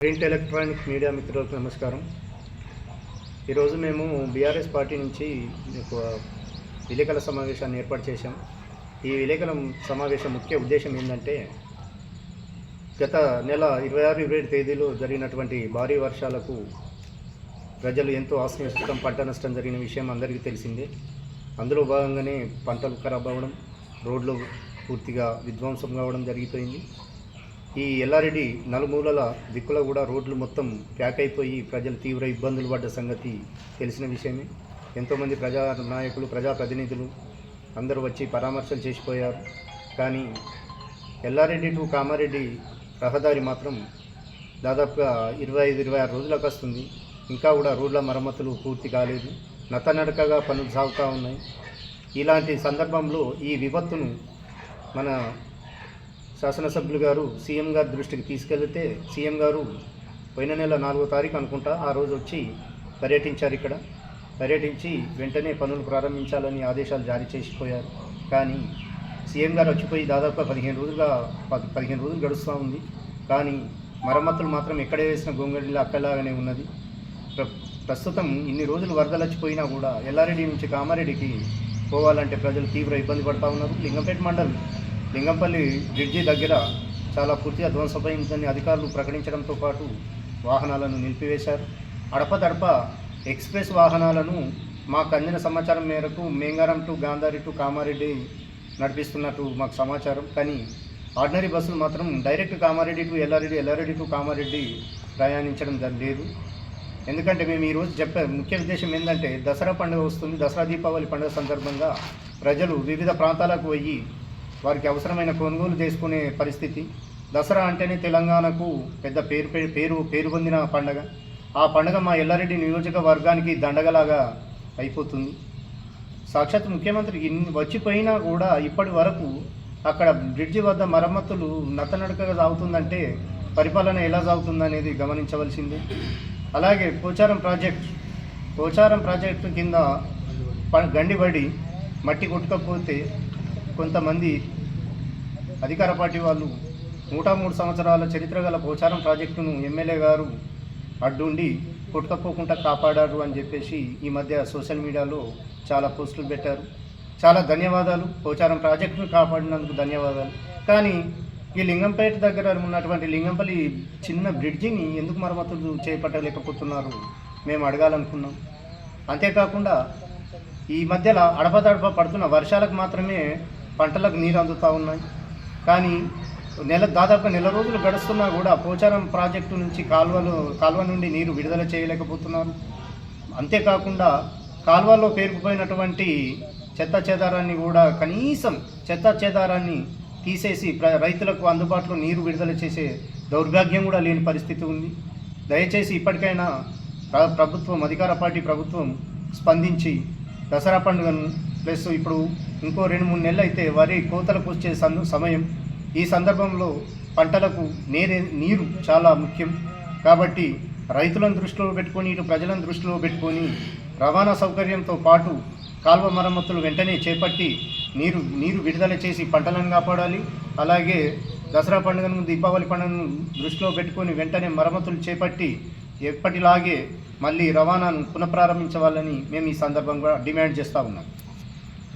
Print electronic media మిత్రులకు నమస్కారం. ఈరోజు మేము బీఆర్ఎస్ పార్టీ నుంచి మీకు విలేకరుల సమావేశాన్ని ఏర్పాటు చేశాం. ఈ విలేకరుల సమావేశం ముఖ్య ఉద్దేశం ఏంటంటే గత నెల ఇరవై ఆరు ఇరవై ఏడు తేదీలో జరిగినటువంటి భారీ వర్షాలకు ప్రజలు ఎంతో ఆస్తి పంట నష్టం జరిగిన విషయం అందరికీ తెలిసిందే. అందులో భాగంగానే పంటలు ఖరాబ్ అవ్వడం రోడ్లు పూర్తిగా విధ్వంసం కావడం జరిగిపోయింది. ఈ ఎల్లారెడ్డి నలుమూలల దిక్కుల కూడా రోడ్లు మొత్తం ప్యాక్ అయిపోయి ప్రజలు తీవ్ర ఇబ్బందులు పడ్డ సంగతి తెలిసిన విషయమే. ఎంతోమంది ప్రజా నాయకులు ప్రజాప్రతినిధులు అందరూ వచ్చి పరామర్శలు చేసిపోయారు. కానీ ఎల్లారెడ్డి టు కామారెడ్డి రహదారి మాత్రం దాదాపుగా ఇరవై ఐదు ఇరవై ఆరు రోజులకు వస్తుంది. ఇంకా కూడా రోడ్ల మరమ్మతులు పూర్తి కాలేదు. నతనడకగా పనులు సాగుతూ ఉన్నాయి. ఇలాంటి సందర్భంలో ఈ విపత్తును మన శాసనసభ్యులు గారు సీఎం గారి దృష్టికి తీసుకెళ్తే సీఎం గారు పోయిన నెల నాలుగో తారీఖు అనుకుంటా ఆ రోజు వచ్చి పర్యటించారు ఇక్కడ. పర్యటించి వెంటనే పనులు ప్రారంభించాలని ఆదేశాలు జారీ చేసిపోయారు. కానీ సీఎం గారు వచ్చిపోయి దాదాపుగా పదిహేను రోజులుగా పది పదిహేను రోజులు గడుస్తూ ఉంది. కానీ మరమ్మతులు మాత్రం ఎక్కడ వేసిన గొంగడిలో అక్కలాగానే ఉన్నది. ప్ర- ప్రస్తుతం ఇన్ని రోజులు వరదలు వచ్చిపోయినా కూడా ఎల్లారెడ్డి నుంచి కామారెడ్డికి పోవాలంటే ప్రజలు తీవ్ర ఇబ్బంది పడతా ఉన్నారు. లింగంపేట మండలం లింగంపల్లి బ్రిడ్జి దగ్గర చాలా పూర్తిగా ధ్వంసమైందని అధికారులు ప్రకటించడంతో పాటు వాహనాలను నిలిపివేశారు. అడపదడప ఎక్స్ప్రెస్ వాహనాలను మాకు అందిన సమాచారం మేరకు మేంగారం టు గాంధారి టు కామారెడ్డి నడిపిస్తున్నట్టు మాకు సమాచారం. కానీ ఆర్డినరీ బస్సులు మాత్రం direct Kamareddy to Yellareddy Yellareddy to Kamareddy ప్రయాణించడం లేదు. ఎందుకంటే మేము ఈరోజు చెప్పే ముఖ్య ఉద్దేశం ఏంటంటే దసరా పండుగ వస్తుంది. దసరా దీపావళి పండుగ సందర్భంగా ప్రజలు వివిధ ప్రాంతాలకు పోయి వారికి అవసరమైన కొనుగోలు చేసుకునే పరిస్థితి. దసరా అంటేనే తెలంగాణకు పెద్ద పేరు పే- పేరు పేరు పొందిన పండగ. ఆ పండగ మా ఎల్లారెడ్డి నియోజకవర్గానికి దండగలాగా అయిపోతుంది. సాక్షాత్ ముఖ్యమంత్రి ఇన్ని వచ్చిపోయినా కూడా ఇప్పటి వరకు అక్కడ బ్రిడ్జి వద్ద మరమ్మతులు నత్తనడకగా సాగుతుందంటే పరిపాలన ఎలా సాగుతుందనేది గమనించవలసిందే. అలాగే పోచారం ప్రాజెక్ట్ పోచారం ప్రాజెక్టు కింద ప- గండిబడి మట్టి కొట్టుకపోతే కొంతమంది అధికార పార్టీ వాళ్ళు నూట మూడు సంవత్సరాల చరిత్ర గల పోచారం ప్రాజెక్టును ఎమ్మెల్యే గారు అడ్డుండి కొట్టుకపోకుండా కాపాడారు అని చెప్పేసి ఈ మధ్య సోషల్ మీడియాలో చాలా పోస్టులు పెట్టారు. చాలా ధన్యవాదాలు. పోచారం ప్రాజెక్టును కాపాడినందుకు ధన్యవాదాలు. కానీ ఈ లింగంపేట దగ్గర ఉన్నటువంటి లింగంపల్లి చిన్న బ్రిడ్జిని ఎందుకు మరమ్మతులు చేపట్టలేకపోతున్నారు మేము అడగాలనుకున్నాం. అంతేకాకుండా ఈ మధ్యలో అడపదడప పడుతున్న వర్షాలకు మాత్రమే పంటలకు నీరు అందుతూ ఉన్నాయి. కానీ నెల దాదాపు నెల రోజులు గడుస్తున్నా కూడా పోచారం ప్రాజెక్టు నుంచి కాల్వలు కాల్వ నుండి నీరు విడుదల చేయలేకపోతున్నారు. అంతేకాకుండా కాల్వలో పేరుకుపోయినటువంటి చెత్త చెదారాన్ని కూడా కనీసం చెత్త చెదారాన్ని తీసేసి రైతులకు అందుబాటులో నీరు విడుదల చేసే దౌర్భాగ్యం కూడా లేని పరిస్థితి ఉంది. దయచేసి ఇప్పటికైనా ప్రభుత్వం అధికార పార్టీ ప్రభుత్వం స్పందించి దసరా పండుగను ప్లస్ ఇప్పుడు ఇంకో రెండు మూడు నెలలు అయితే వరి కోతలకు వచ్చే సంద సమయం. ఈ సందర్భంలో పంటలకు నేరే నీరు చాలా ముఖ్యం. కాబట్టి రైతులను దృష్టిలో పెట్టుకొని ఇటు ప్రజలను దృష్టిలో పెట్టుకొని రవాణా సౌకర్యంతో పాటు కాల్వ మరమ్మతులు వెంటనే చేపట్టి నీరు నీరు విడుదల చేసి పంటలను కాపాడాలి. అలాగే దసరా పండుగను దీపావళి పండుగను దృష్టిలో పెట్టుకొని వెంటనే మరమ్మతులు చేపట్టి ఎప్పటిలాగే మళ్ళీ రవాణాను పునఃప్రారంభించవాలని మేము ఈ సందర్భంగా డిమాండ్ చేస్తూ ఉన్నాం.